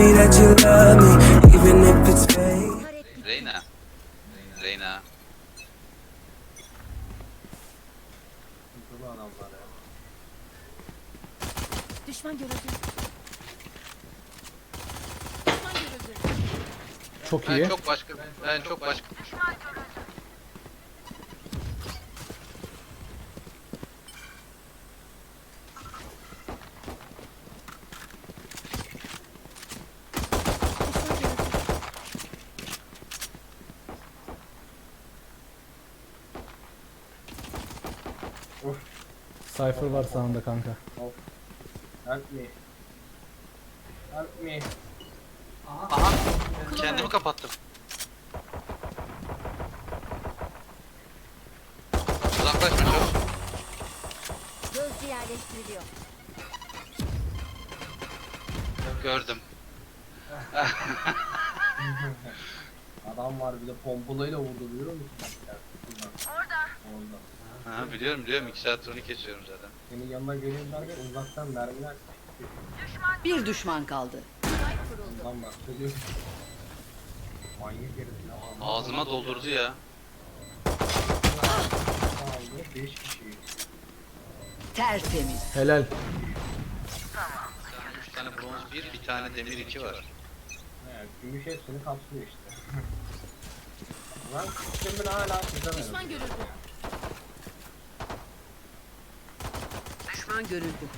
me that you love me, even if it's fake. Reyna. Reyna. Düşman görüldü. Düşman görüldü. Çok Ben iyi. çok başka. Ben çok başka. Cypher var sağında kanka. Help me. Help me. Aha. Kendimi kapattım. Uzaklaşma çok. Gözcü yerleştiriliyor. Gördüm. Adam var bir de pompalayla vurdu biliyor musun? Orada. Orada. Ha, biliyorum biliyorum. 2 saat sonra kesiyorum zaten. Senin yanına geleyim derken uzaktan mermiler Bir düşman kaldı. ondan bahsediyor. Manyak herif ya. Ağzıma doldurdu ya. Aldı 5 kişi. Tertemiz. Helal. 3 tane bronz 1, bir tane demir 2 var. Evet, gümüş hepsini kapsıyor işte. Lan sistemini hala çözemedim. Düşman görüldü. Düşman görüldü.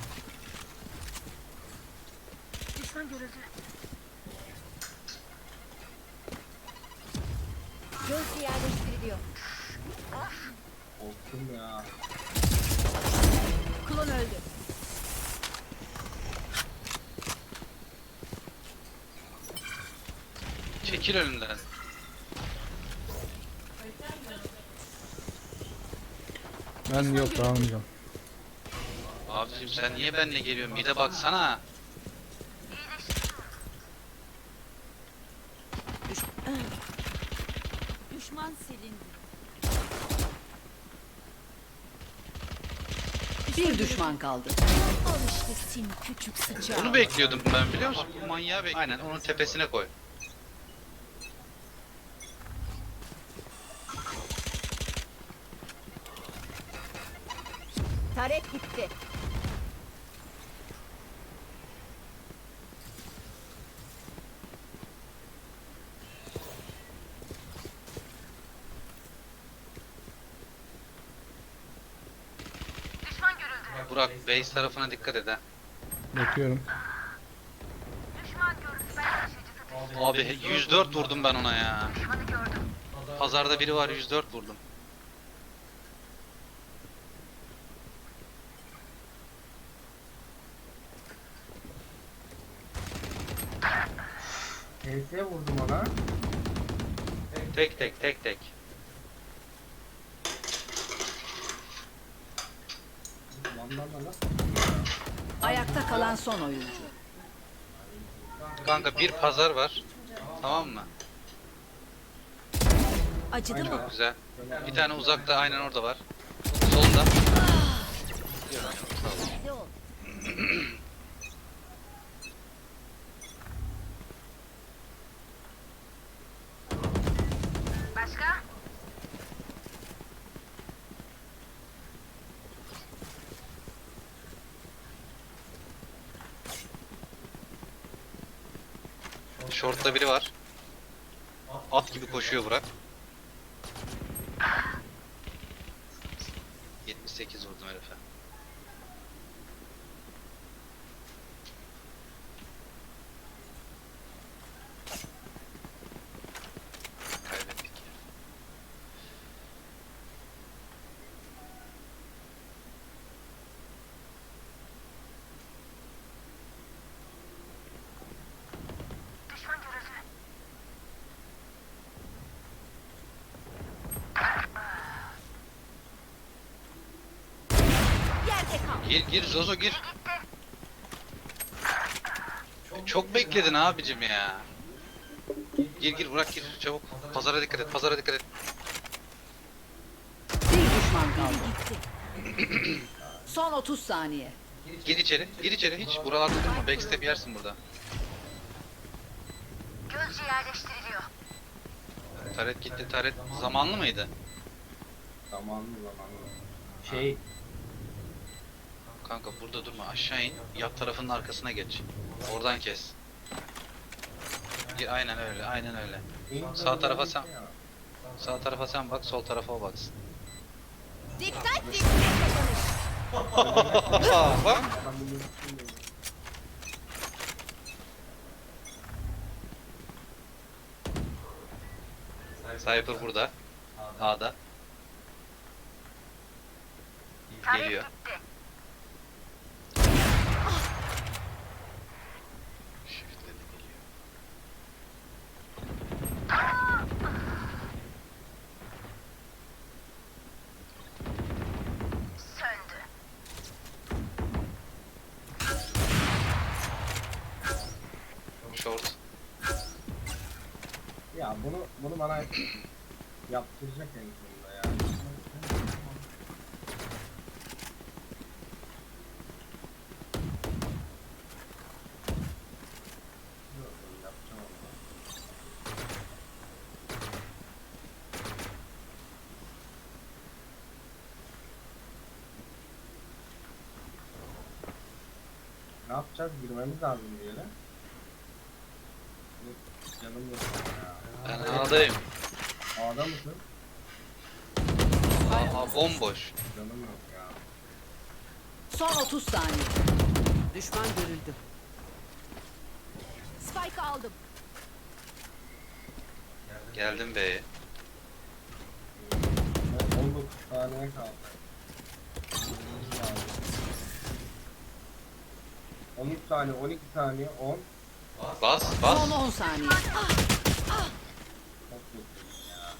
Düşman görüldü. Gözcü yerleştiriliyor. Korktum ya. Klon öldü. Çekil önünden. Ben yok dağılmayacağım. Abicim sen niye benimle geliyorsun? Bir de baksana. Düşman silindi. Bir düşman kaldı. Al işte sin küçük sıçan. Onu bekliyordum ben biliyor musun? Bu manyağı bek. Aynen onun tepesine koy. Taret gitti. Burak base tarafına dikkat et ha. Bakıyorum. Abi 104 vurdum ben ona ya. Pazarda biri var 104 vurdum. TS vurdum ona. Tek tek. Lan lan lan lan. Ayakta kalan son oyuncu. Kanka bir pazar var. Tamam mı? Acıdı mı? Çok güzel. Bir tane uzakta aynen orada var. Short'ta biri var. At gibi koşuyor Burak. 78 vurdum herife. Kaybettik. Yerde kal. Gir gir Zozo gir. Çok bekledin abicim ya. Gir gir Burak gir çabuk. Pazara dikkat et pazara dikkat et. Bir düşman kaldı. Son 30 saniye. Gir içeri gir içeri hiç buralarda durma backstep yersin burada. Taret gitti. Taret zamanlı mıydı? Zamanlı zamanlı. Şey Kanka burada durma. Aşağı in. Yat tarafının arkasına geç. Oradan kes. Gir, aynen öyle. Aynen öyle. Sağ tarafa sen- Sağ tarafa sen bak, sol tarafa o baksın. Dikkat dikkat. bak. Cypher burada. A'da. Geliyor. Shift'le de geliyor. Short. Ya bunu bunu bana yaptıracak en sonunda ya. Ne yapacağız? Girmemiz lazım bir yere. Canım yok ya. Ben A'dayım. A'da mısın? A bomboş. Canım yok ya. Son 30 saniye. Düşman görüldü. Spike aldım. Geldim B'ye. Ben 19 saniye kaldı. 13 saniye, 12 saniye, 10. Bas, bas. Son 10 saniye. Çok kötü ya.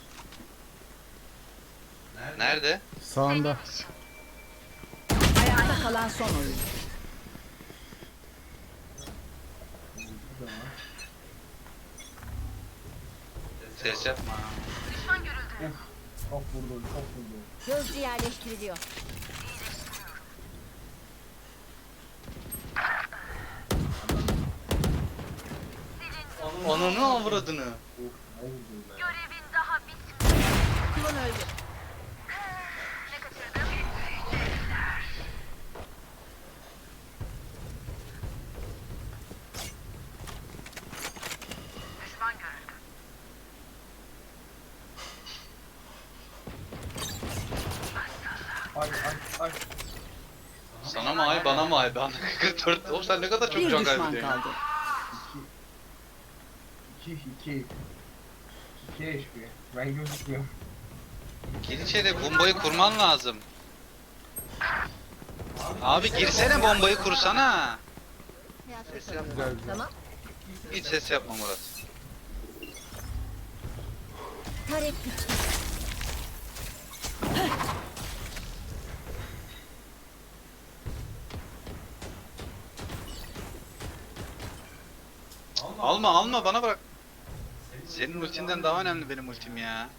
Nerede? Sağında. Ayakta kalan son var. Ses yapma. Çok vurdu, çok vurdu. Gözcü yerleştiriliyor. Ananı avradını. Ne vurdun be. Klon öldü. Ay ay ay. Sana mı ay bana mı ay? Ben 44. Oğlum sen ne kadar çok Bir can düşman kaybediyorsun. kaldı. 2 2 2 HP. Ben gözükmüyorum. Gir içeri bombayı kurman lazım. Abi girsene bombayı kursana. Tamam. Hiç ses yapma Murat. Taret gitti. Alma alma bana bırak. Senin ultinden daha önemli benim ultim ya.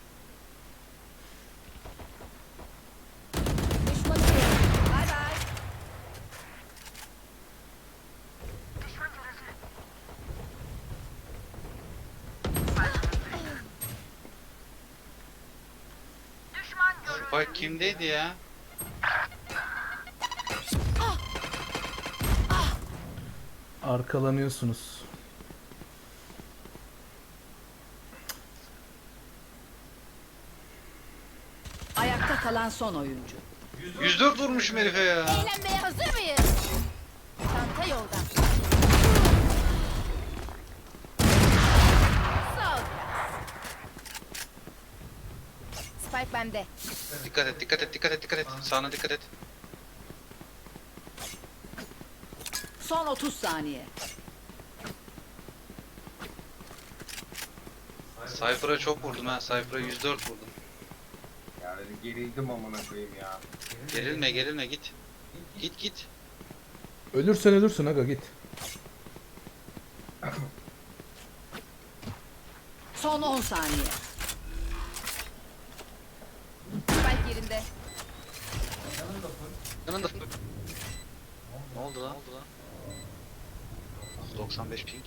Düşmanı görüyorum. Bay bay. Spike kimdeydi ya? Arkalanıyorsunuz. Ayakta kalan son oyuncu. 104 vurmuşum herife ya. Eğlenmeye hazır mıyız? Çanta yolda. Sağ ol biraz. Spike bende. Dikkat et dikkat et dikkat et dikkat et. Sağına dikkat et. Son 30 saniye. Cypher'a çok vurdum ha. Cypher'a 104 vurdum. Gerildim amına koyayım ya. Gerilme gerilme git. Git git. Ölürsen ölürsün aga git. Son 10 saniye. Spike yerinde. Yanında. Ne oldu lan? 95 ping.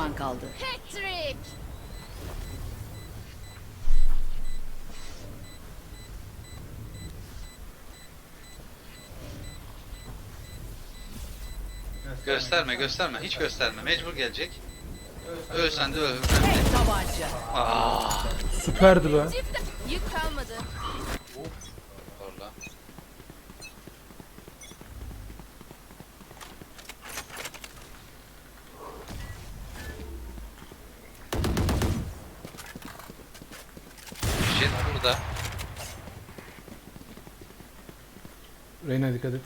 Düşman kaldı. Patrick. Gösterme gösterme. Hiç gösterme. Mecbur gelecek. Ölsen de öl. Tek tabanca. Aa. Süperdi be. Çift yük kalmadı. Orla. Jet burada. Reyna dikkat et.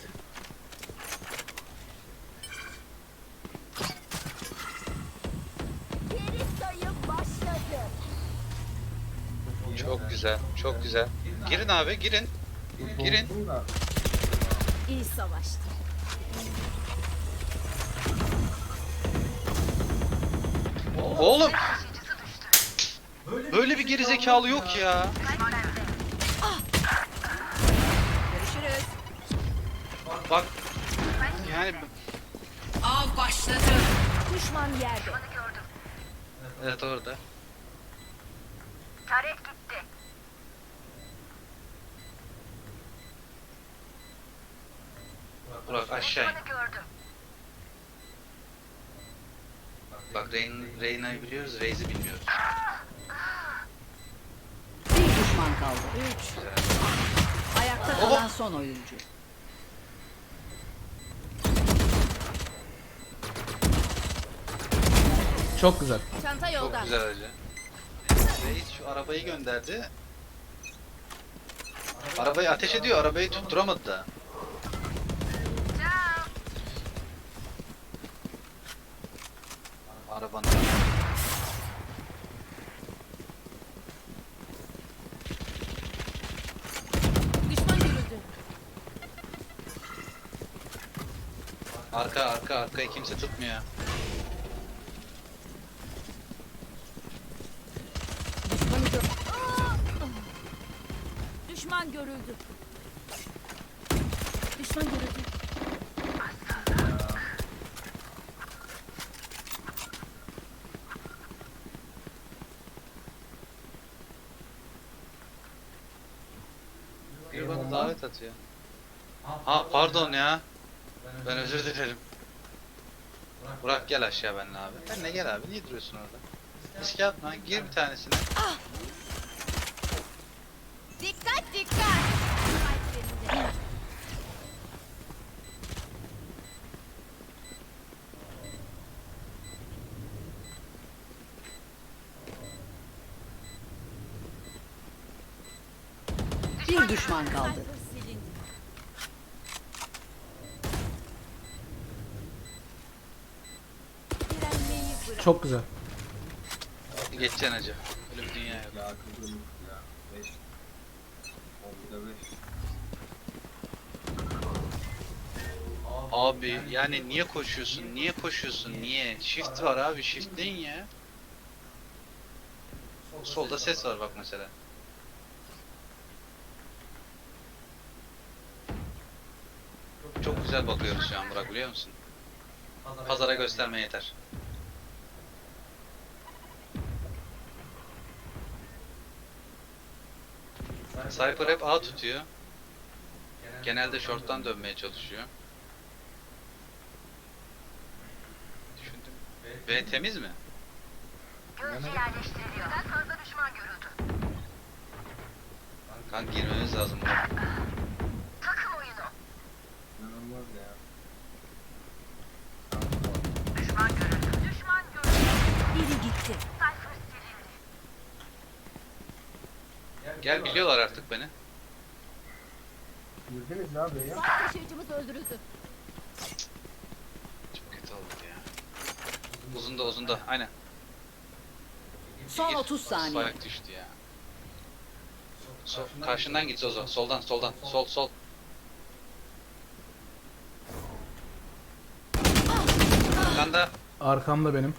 Çok güzel. Çok güzel. Girin abi girin. Girin. İyi savaştı. Oğlum. Böyle bir geri zekalı yok ya. Yani Av başladı. Düşman yerde. evet orada. Taret gitti. Burak aşağı in. Onu gördüm. Bak Reyn, Reyna'yı biliyoruz, Reis'i bilmiyoruz. Bir düşman kaldı. Üç. Güzel. Ayakta kalan son oyuncu. Çok güzel. Çanta Çok yolda. güzel hacı. Reis şu arabayı gönderdi. Arabayı ateş ediyor, arabayı tutturamadı da. Arabanın. Düşman görüldü. Arka arka arkayı kimse tutmuyor. Görüldü. Düşman görüldü. Bir bana davet atıyor. Ha pardon ya. Ben özür dilerim. Burak gel aşağı benimle abi. Benimle gel abi. Niye duruyorsun orada? Riske atma. Gir bir tanesine. Dikkat dikkat. Bir düşman kaldı. Çok güzel. Geçeceksin hacı. Öyle bir dünya yok. Ya kızım ya. 5. Oldu da 5. Abi yani niye koşuyorsun? Niye koşuyorsun? Niye? Shift var abi. Shift'leyin ya. Solda ses var bak mesela. Çok güzel bakıyoruz şu an Burak biliyor musun? Pazara gösterme yeter. Cypher hep A tutuyor. Genelde short'tan dönmeye çalışıyor. Düşündüm. B temiz mi? Gözcü yerleştiriliyor. Birden fazla düşman görüldü. Kanka girmemiz lazım Burak. Takım oyunu. İnanılmaz ya. Düşman görüldü. Düşman görüldü. Biri gitti. Cypher silindi. Gel biliyorlar artık beni. Girdiniz ya be ya. Son taşıyıcımız öldürüldü. Çok kötü oldu ya. Uzun da uzun da aynen. Son Gir. 30 saniye. Spike düştü ya. Sol, karşından git Zozo. Soldan soldan. Sol sol. Arkanda. Arkamda benim.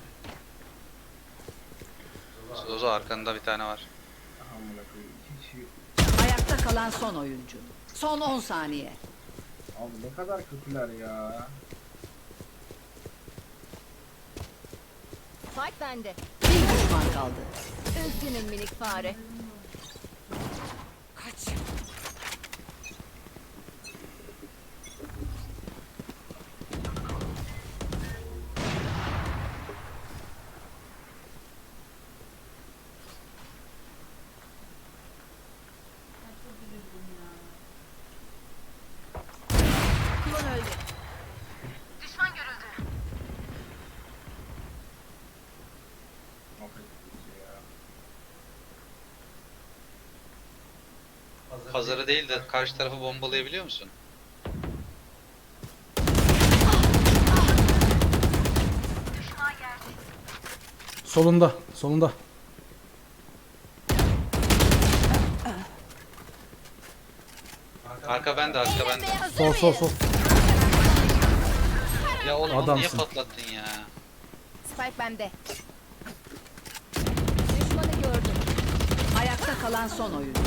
Zozo arkanda bir tane var. Amına koyayım. İki kişi. Ayakta kalan son oyuncu. Son 10 saniye. Abi ne kadar kötüler ya. Spike bende. Bir düşman kaldı. Üzgünüm minik fare. Kaç. Pazarı değil de karşı tarafı bombalayabiliyor musun? Solunda. Solunda. Arka bende, arka bende. Sol sol sol. Ya oğlum onu niye Adamsın. patlattın ya? Spike bende. Düşmanı gördüm. Ayakta kalan son oyuncu.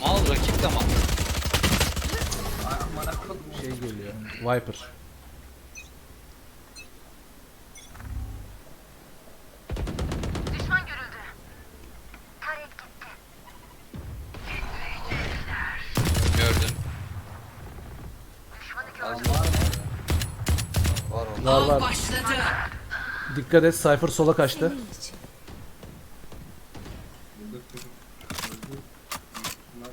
Mal rakip de mal. Ay amına kodum. Şey geliyor. Viper. Düşman görüldü. Tarek gitti. Gördüm. Düşmanı gördüm. var. Var orada. Var Av var. başladı. Dikkat et. Cypher sola kaçtı. Öldü, öldü. Bunlar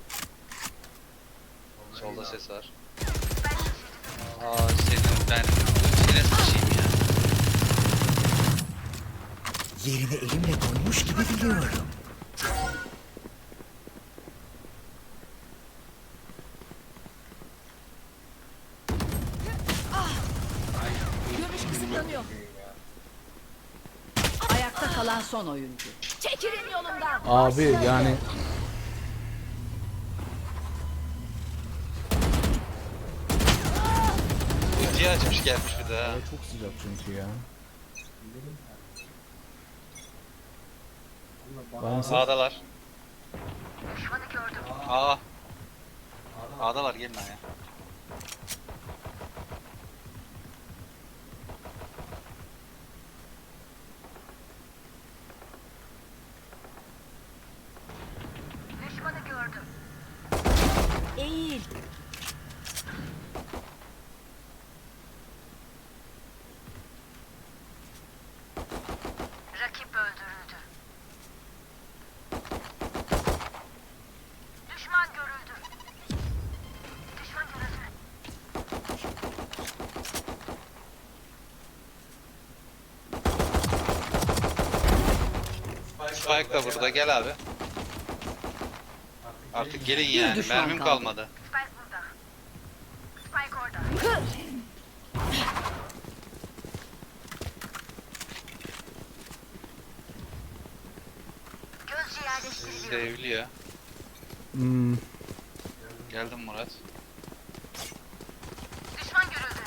Solda ses var. Aa senin ben senin sıçayım ya. Yerini elimle koymuş gibi biliyorum. Görüş kısıtlanıyor. Ayakta kalan son oyuncu. Çekilin yolumdan. Abi yani Ultiyi açmış gelmiş bir daha. Hava çok sıcak çünkü ya. Allah Bana ses- A'dalar. Düşmanı gördüm. A. A'dalar gelin. Düşmanı gördüm. Eğil. Rakip öldürüldü. Düşman görüldü. Düşman görüldü. Spike da burada gel abi. Artık gelin yani. düşman Mermim kaldı. kalmadı. Spike burada. Spike orada. Gözcü yerleştiriliyor. Seviliyor. Hmm, Geldim Murat. Düşman görüldü.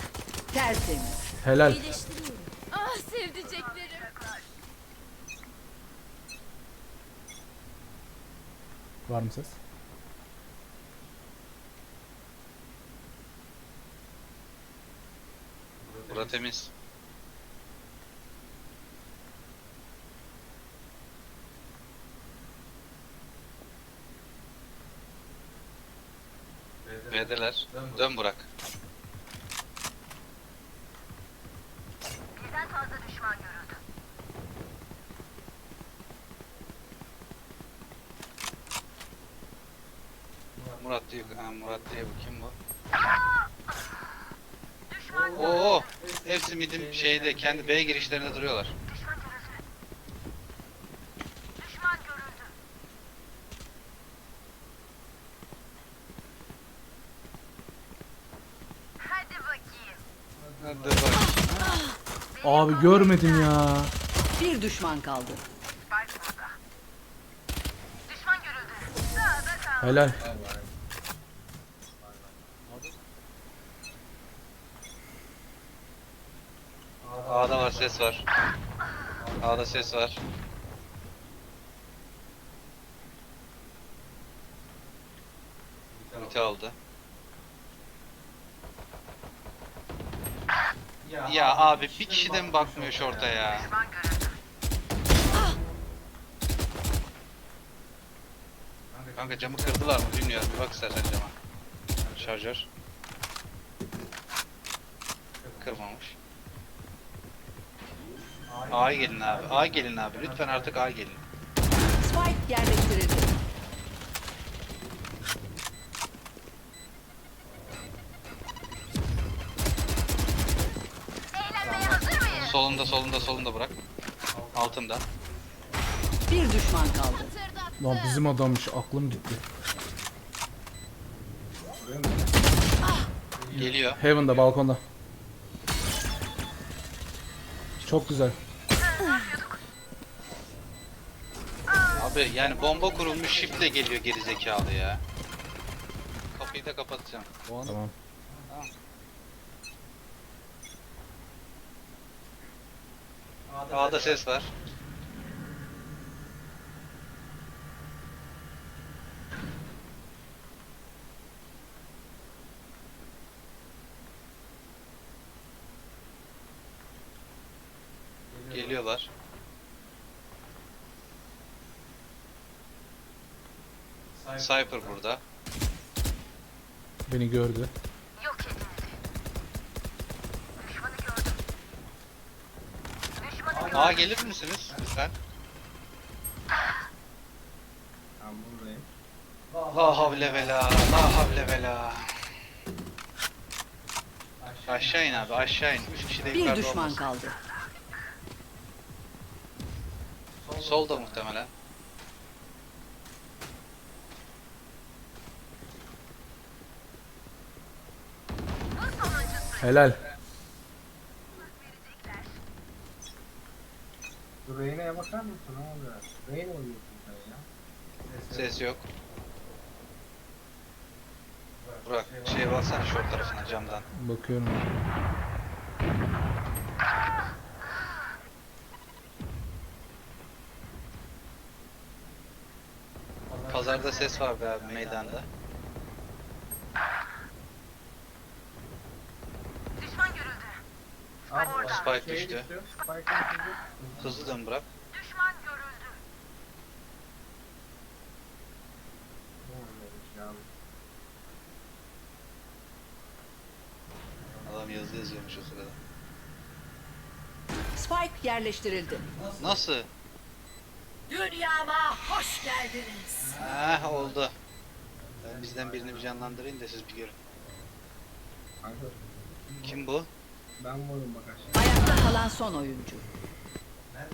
Tertemiz. helal. Ah sevdiceklerim. Var mı ses? Bura temiz. B'deler. Dön Burak. Birden fazla düşman görüldü. Murat diyor. Ha, Murat diye bu kim bu? Düşman Oo, hepsi midim şeyde kendi B girişlerinde duruyorlar. Hadi bak. Abi görmedim ya. Bir düşman kaldı. Helal. A'da var ses var. A'da ses var. City aldı. Ya abi bir kişi de mi bakmıyor şorta ya? Kanka camı kırdılar mı bilmiyorum. Bir bak istersen cama. Şarjör. Kırmamış. A'ya gelin abi. A'ya gelin abi. Lütfen artık A'ya gelin. Spike yerleştirildi. Solunda solunda solunda bırak. Altında. Bir düşman kaldı. Lan bizim adammış aklım gitti. Geliyor. Heaven'da balkonda. Çok güzel. Abi yani bomba kurulmuş shiftle geliyor geri zekalı ya. Kapıyı da kapatacağım. Tamam. A'da ses var. Cypher burada. Beni gördü. Yok edildi. Düşmanı gördüm. Düşmanı gördüm. A gelir misiniz lütfen? Ben buradayım. La havle ve la, havle ve la. Aşağı in abi aşağı in. Üç kişi de Bir yukarıda düşman olmasın. kaldı. Solda muhtemelen. Helal. Reyna'ya bakar mısın? Ne oluyor? Reyna oynuyorsun sen ya. Ses yok. Burak şey baksana short tarafına camdan. Bakıyorum. Pazarda ses var be abi meydanda. Düşman görüldü. Abi, Orada. Spike şey düştü. Hızlı dön Burak. Düşman görüldü. Adam yazı yazıyormuş o sırada. Spike yerleştirildi. Nasıl? Dünyama hoş geldiniz. Ah oldu. Ben bizden birini bir canlandırayım da siz bir görün. Kim bu? Ben varım bak aşağı. Ayakta kalan son oyuncu.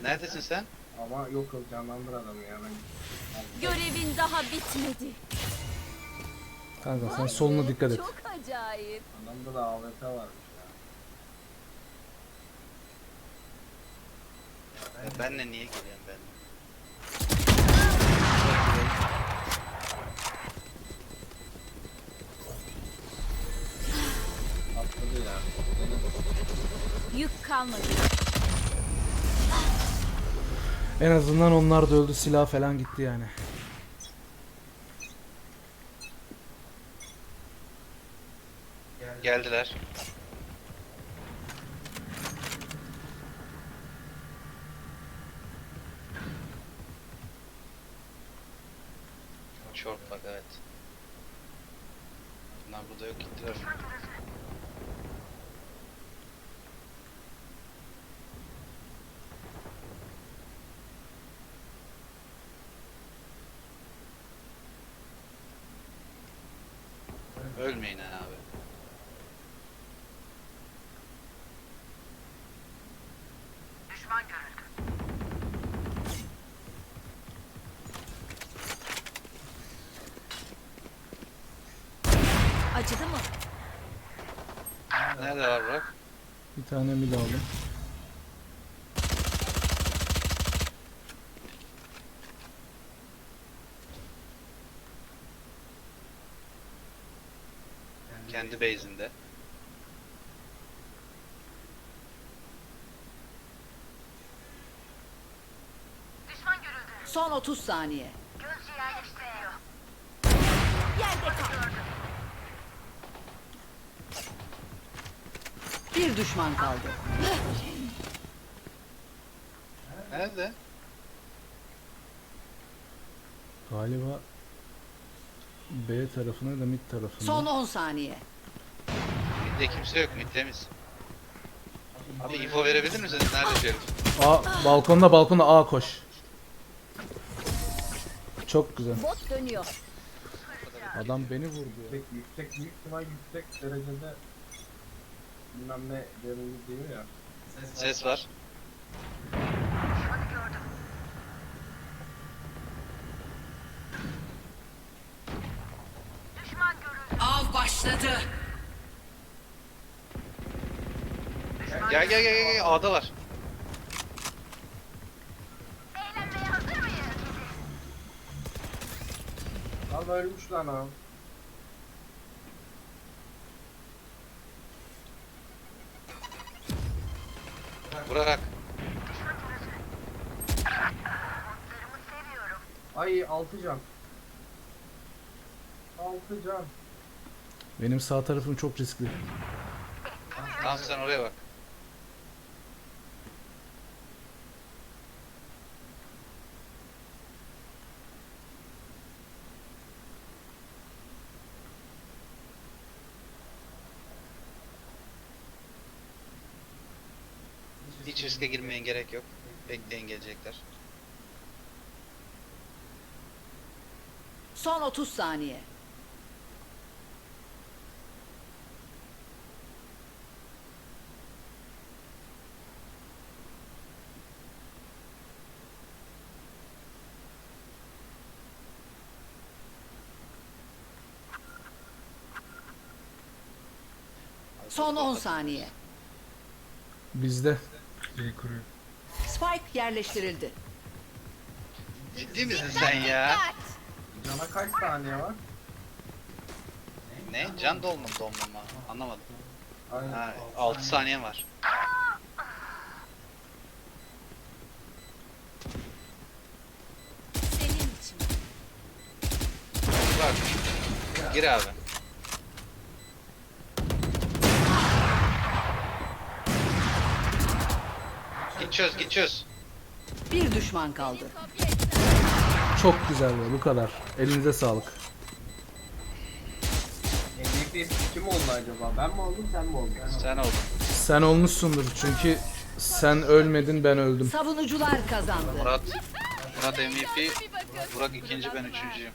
Neredesin sen? Ama yok yok canlandır adamı ya ben. Görevin daha bitmedi. Kanka sen soluna dikkat et. Çok acayip. Adamda da AWP varmış ya. Ya benle niye geliyorsun Yük kalmadı. En azından onlar da öldü silah falan gitti yani. Geldiler. Short bak evet. Bunlar burada yok gittiler. Ölmeyin abi. Düşman görüldü. Acıdı mı? Nerede var Burak? Bir tane mid aldım. Kendi base'inde. Düşman görüldü. Son 30 saniye. Yerde kal. Gördüm. Bir düşman kaldı. Nerede? Galiba B tarafına da mid tarafına. Son 10 saniye. Midde kimse yok. Mid temiz. Abi info verebilir misiniz? Nerede şerif? A balkonda balkonda A koş. Çok güzel. Bot dönüyor. Adam beni vurdu ya. Yüksek, yüksek, yüksek derecede bilmem ne derecede diyor ya. Ses var. Düşman görüldü. Av başladı. Gel gel gel gel. gel. A'dalar. Eğlenmeye hazır mıyız? Lan ölmüş lan o. Vurarak. Ay 6 can. 6 can. Benim sağ tarafım çok riskli. Tamam sen oraya bak. Hiç riske girmeye gerek yok. Bekleyin gelecekler. Son 30 saniye. Son 10 saniye. Bizde. Spike yerleştirildi. Ciddi misin sen ya? Cana kaç saniye var? Ne? Can dolma dolma mı? Anlamadım. Aynen. Ha, 6 saniye var. Senin için. Bak. Gir abi. Git çöz. Bir düşman kaldı. Çok güzel be bu kadar. Elinize sağlık. MVP kim oldu acaba? Ben mi oldum sen mi oldun? Sen oldun. Sen olmuşsundur çünkü sen ölmedin ben öldüm. Savunucular kazandı. Murat. Murat MVP. Burak ikinci ben üçüncüyüm.